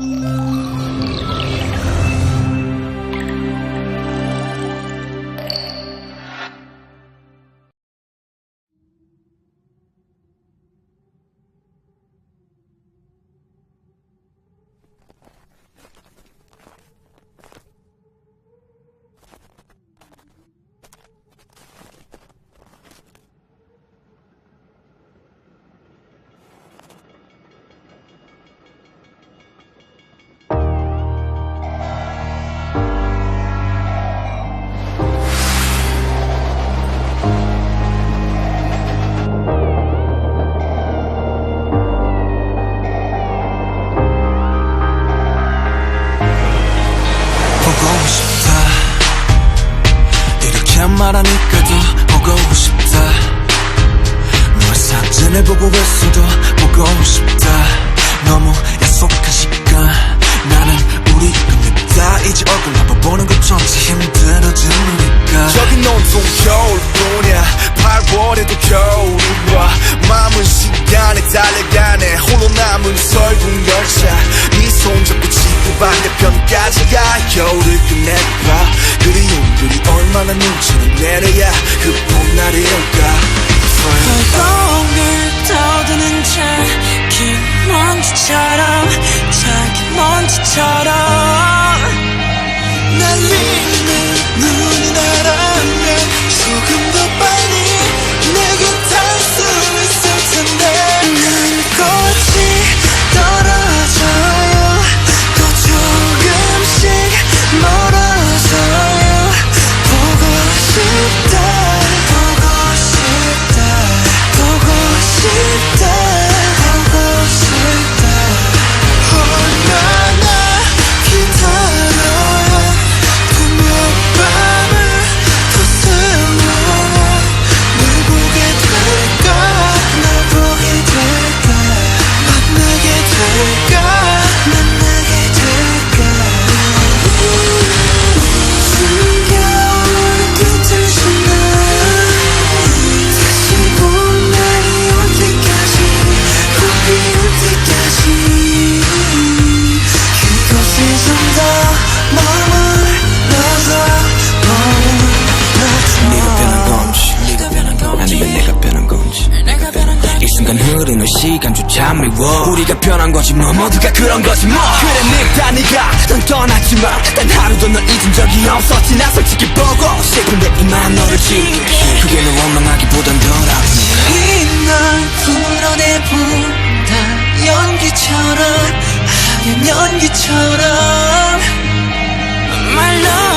보 말하니까도 보고 싶다. 너의 사진을 보고 있어도 보고 싶다. 너무 약속한 시간 나는 우리 겁니다 이제 얼굴 한번 보는 것조차 힘들어지니까. 저긴 온통 겨울뿐이야. 8월에도 겨울이 와 마음은 시간에 달려가네. 홀로 남은 설국 열차 네 손 잡고 지구 반대편까지 가. 겨울을 끝내봐. 그리움 들이 얼마나 눈치를 내려야 그 봄날이 올까 뭐? 우리가 변한 거지 뭐. 모두가 그런 거지 뭐. 그래 늙다 네가 넌 떠났지만 단 하루도 널 잊은 적이 없었지. 나 솔직히 보고 싶은데 이만 너를 지우게. 그게 너 원망하기보단 덜 아프지 이날 불어내본다. 연기처럼 하얀 연기처럼. My love.